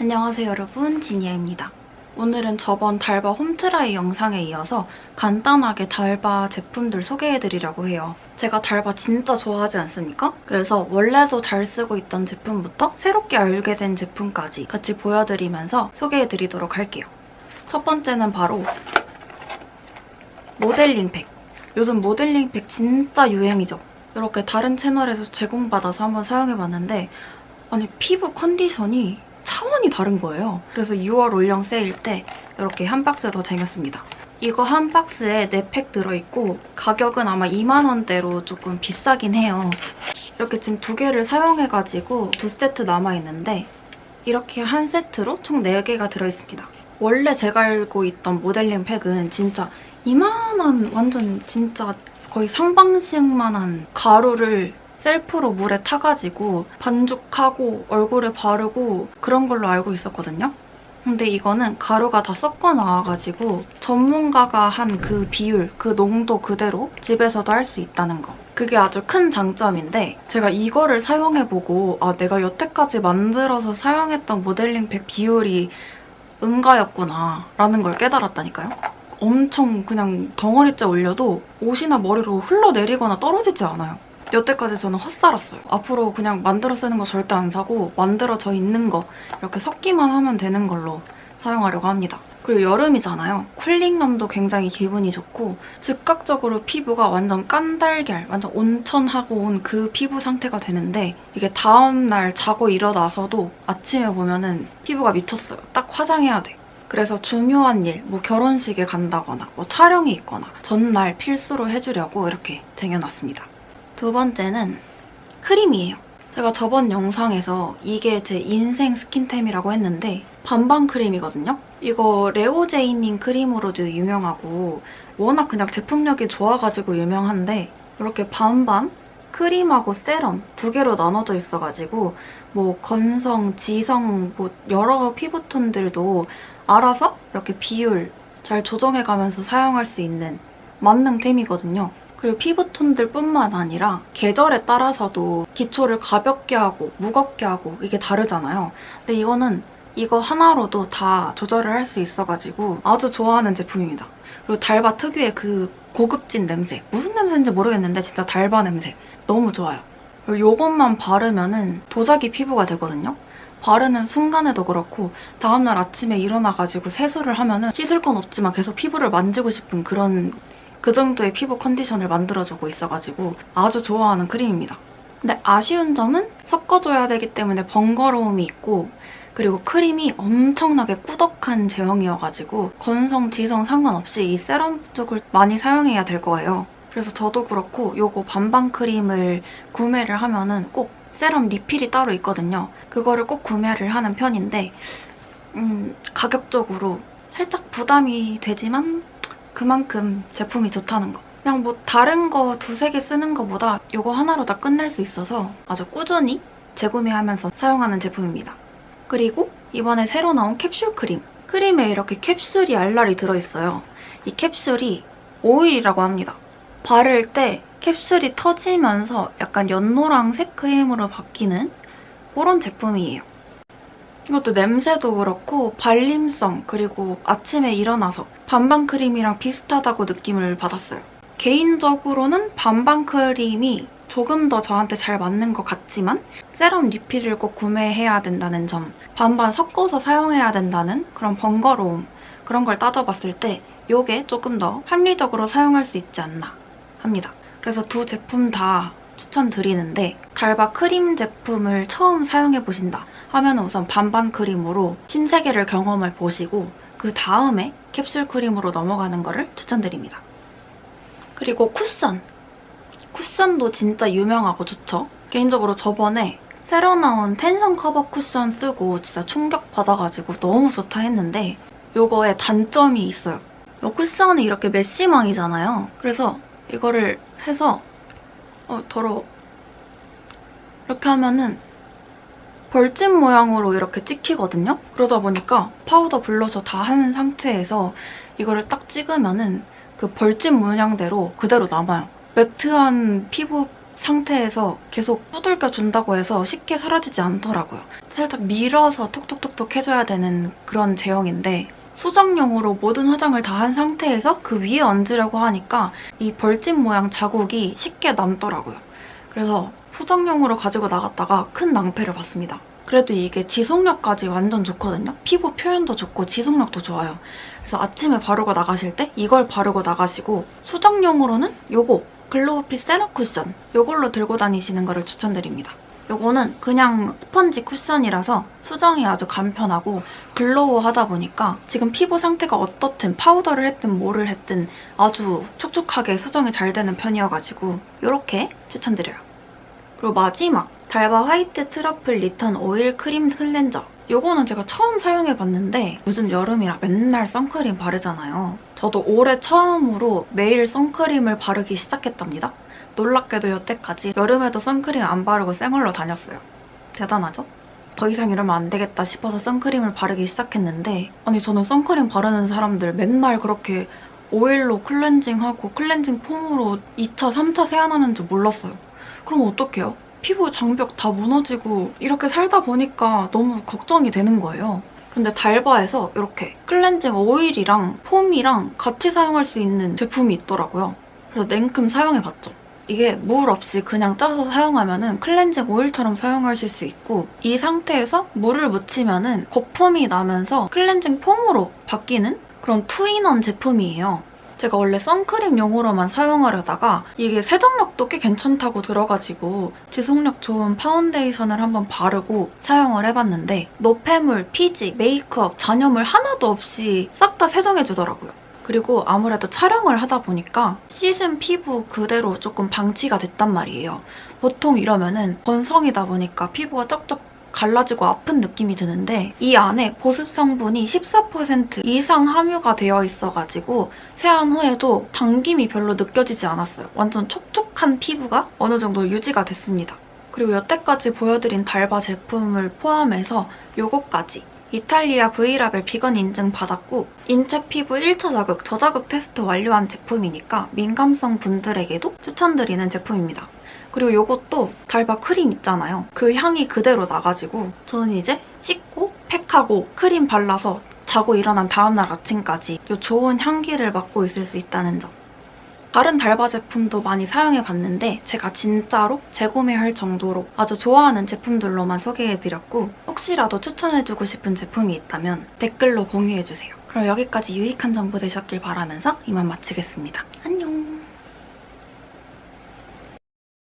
안녕하세요 여러분 지니아입니다. 오늘은 저번 달바 홈트라이 영상에 이어서 간단하게 달바 제품들 소개해드리려고 해요. 제가 달바 진짜 좋아하지 않습니까? 그래서 원래도 잘 쓰고 있던 제품부터 새롭게 알게 된 제품까지 같이 보여드리면서 소개해드리도록 할게요. 첫 번째는 바로 모델링 팩. 요즘 모델링 팩 진짜 유행이죠. 이렇게 다른 채널에서 제공받아서 한번 사용해봤는데 아니 피부 컨디션이 차원이 다른 거예요. 그래서 6월 올영 세일 때 이렇게 한 박스 더 쟁였습니다. 이거 한 박스에 4팩 들어있고 가격은 아마 2만 원대로 조금 비싸긴 해요. 이렇게 지금 두 개를 사용해가지고 두 세트 남아있는데 이렇게 한 세트로 총 4개가 들어있습니다. 원래 제가 알고 있던 모델링 팩은 진짜 이만한 완전 진짜 거의 상방식만한 가루를 셀프로 물에 타가지고 반죽하고 얼굴에 바르고 그런 걸로 알고 있었거든요. 근데 이거는 가루가 다 섞어 나와가지고 전문가가 한 그 비율, 그 농도 그대로 집에서도 할 수 있다는 거. 그게 아주 큰 장점인데 제가 이거를 사용해보고 아 내가 여태까지 만들어서 사용했던 모델링 팩 비율이 응가였구나 라는 걸 깨달았다니까요. 엄청 그냥 덩어리째 올려도 옷이나 머리로 흘러내리거나 떨어지지 않아요. 여태까지 저는 헛살았어요. 앞으로 그냥 만들어 쓰는 거 절대 안 사고 만들어져 있는 거 이렇게 섞기만 하면 되는 걸로 사용하려고 합니다. 그리고 여름이잖아요. 쿨링감도 굉장히 기분이 좋고 즉각적으로 피부가 완전 깐달걀, 완전 온천하고 온 그 피부 상태가 되는데 이게 다음날 자고 일어나서도 아침에 보면은 피부가 미쳤어요. 딱 화장해야 돼. 그래서 중요한 일, 뭐 결혼식에 간다거나 뭐 촬영이 있거나 전날 필수로 해주려고 이렇게 쟁여놨습니다. 두 번째는 크림이에요. 제가 저번 영상에서 이게 제 인생 스킨템이라고 했는데 반반 크림이거든요. 이거 레오제이님 크림으로도 유명하고 워낙 그냥 제품력이 좋아가지고 유명한데 이렇게 반반 크림하고 세럼 두 개로 나눠져 있어가지고 뭐 건성, 지성 뭐 여러 피부톤들도 알아서 이렇게 비율 잘 조정해가면서 사용할 수 있는 만능템이거든요. 그리고 피부톤들 뿐만 아니라 계절에 따라서도 기초를 가볍게 하고 무겁게 하고 이게 다르잖아요. 근데 이거는 이거 하나로도 다 조절을 할 수 있어가지고 아주 좋아하는 제품입니다. 그리고 달바 특유의 그 고급진 냄새. 무슨 냄새인지 모르겠는데 진짜 달바 냄새. 너무 좋아요. 그리고 이것만 바르면은 도자기 피부가 되거든요. 바르는 순간에도 그렇고 다음날 아침에 일어나가지고 세수를 하면은 씻을 건 없지만 계속 피부를 만지고 싶은 그런 그 정도의 피부 컨디션을 만들어주고 있어가지고 아주 좋아하는 크림입니다. 근데 아쉬운 점은 섞어줘야 되기 때문에 번거로움이 있고 그리고 크림이 엄청나게 꾸덕한 제형이어가지고 건성, 지성 상관없이 이 세럼 쪽을 많이 사용해야 될 거예요. 그래서 저도 그렇고 요거 반반 크림을 구매를 하면은 꼭 세럼 리필이 따로 있거든요. 그거를 꼭 구매를 하는 편인데 음, 가격적으로 살짝 부담이 되지만 그만큼 제품이 좋다는 거. 그냥 뭐 다른 거 두세 개 쓰는 거보다 이거 하나로 다 끝낼 수 있어서 아주 꾸준히 재구매하면서 사용하는 제품입니다. 그리고 이번에 새로 나온 캡슐 크림. 크림에 이렇게 캡슐이 알알이 들어있어요. 이 캡슐이 오일이라고 합니다. 바를 때 캡슐이 터지면서 약간 연노랑색 크림으로 바뀌는 그런 제품이에요. 이것도 냄새도 그렇고 발림성 그리고 아침에 일어나서 반반 크림이랑 비슷하다고 느낌을 받았어요. 개인적으로는 반반 크림이 조금 더 저한테 잘 맞는 것 같지만 세럼 리필을 꼭 구매해야 된다는 점, 반반 섞어서 사용해야 된다는 그런 번거로움 그런 걸 따져봤을 때 이게 조금 더 합리적으로 사용할 수 있지 않나 합니다. 그래서 두 제품 다 추천드리는데 달바 크림 제품을 처음 사용해보신다 하면 우선 반반 크림으로 신세계를 경험해 보시고 그 다음에 캡슐 크림으로 넘어가는 거를 추천드립니다. 그리고 쿠션. 쿠션도 진짜 유명하고 좋죠. 개인적으로 저번에 새로 나온 텐션 커버 쿠션 쓰고 진짜 충격 받아가지고 너무 좋다 했는데 요거에 단점이 있어요. 이 쿠션이 이렇게 메쉬망이잖아요. 그래서 이거를 해서 어 더러워. 이렇게 하면은 벌집 모양으로 이렇게 찍히거든요? 그러다 보니까 파우더 블러셔 다한 상태에서 이거를 딱 찍으면은 그 벌집 모양대로 그대로 남아요. 매트한 피부 상태에서 계속 두들겨 준다고 해서 쉽게 사라지지 않더라고요. 살짝 밀어서 톡톡톡톡 해줘야 되는 그런 제형인데 수정용으로 모든 화장을 다 한 상태에서 그 위에 얹으려고 하니까 이 벌집 모양 자국이 쉽게 남더라고요. 그래서 수정용으로 가지고 나갔다가 큰 낭패를 봤습니다. 그래도 이게 지속력까지 완전 좋거든요. 피부 표현도 좋고 지속력도 좋아요. 그래서 아침에 바르고 나가실 때 이걸 바르고 나가시고 수정용으로는 요거 글로우핏 세너 쿠션 요걸로 들고 다니시는 거를 추천드립니다. 요거는 그냥 스펀지 쿠션이라서 수정이 아주 간편하고 글로우 하다 보니까 지금 피부 상태가 어떻든 파우더를 했든 뭐를 했든 아주 촉촉하게 수정이 잘 되는 편이어가지고 이렇게 추천드려요. 그리고 마지막 달바 화이트 트러플 리턴 오일 크림 클렌저 요거는 제가 처음 사용해봤는데 요즘 여름이라 맨날 선크림 바르잖아요. 저도 올해 처음으로 매일 선크림을 바르기 시작했답니다. 놀랍게도 여태까지 여름에도 선크림 안 바르고 생얼로 다녔어요. 대단하죠? 더 이상 이러면 안 되겠다 싶어서 선크림을 바르기 시작했는데 아니 저는 선크림 바르는 사람들 맨날 그렇게 오일로 클렌징하고 클렌징 폼으로 2차, 3차 세안하는 줄 몰랐어요. 그럼 어떡해요? 피부 장벽 다 무너지고 이렇게 살다 보니까 너무 걱정이 되는 거예요. 근데 달바에서 이렇게 클렌징 오일이랑 폼이랑 같이 사용할 수 있는 제품이 있더라고요. 그래서 냉큼 사용해봤죠. 이게 물 없이 그냥 짜서 사용하면 은 클렌징 오일처럼 사용하실 수 있고 이 상태에서 물을 묻히면 은 거품이 나면서 클렌징 폼으로 바뀌는 그런 투인원 제품이에요. 제가 원래 선크림 용으로만 사용하려다가 이게 세정력도 꽤 괜찮다고 들어가지고 지속력 좋은 파운데이션을 한번 바르고 사용을 해봤는데 노폐물, 피지, 메이크업, 잔여물 하나도 없이 싹 다 세정해주더라고요. 그리고 아무래도 촬영을 하다 보니까 씻은 피부 그대로 조금 방치가 됐단 말이에요. 보통 이러면은 건성이다 보니까 피부가 쩍쩍 갈라지고 아픈 느낌이 드는데 이 안에 보습 성분이 14% 이상 함유가 되어 있어가지고 세안 후에도 당김이 별로 느껴지지 않았어요. 완전 촉촉한 피부가 어느 정도 유지가 됐습니다. 그리고 여태까지 보여드린 달바 제품을 포함해서 요거까지 이탈리아 V라벨 비건 인증 받았고 인체 피부 1차 자극, 저자극 테스트 완료한 제품이니까 민감성 분들에게도 추천드리는 제품입니다. 그리고 이것도 달바 크림 있잖아요. 그 향이 그대로 나가지고 저는 이제 씻고 팩하고 크림 발라서 자고 일어난 다음날 아침까지 이 좋은 향기를 맡고 있을 수 있다는 점. 다른 달바 제품도 많이 사용해봤는데 제가 진짜로 재구매할 정도로 아주 좋아하는 제품들로만 소개해드렸고 혹시라도 추천해주고 싶은 제품이 있다면 댓글로 공유해주세요. 그럼 여기까지 유익한 정보 되셨길 바라면서 이만 마치겠습니다.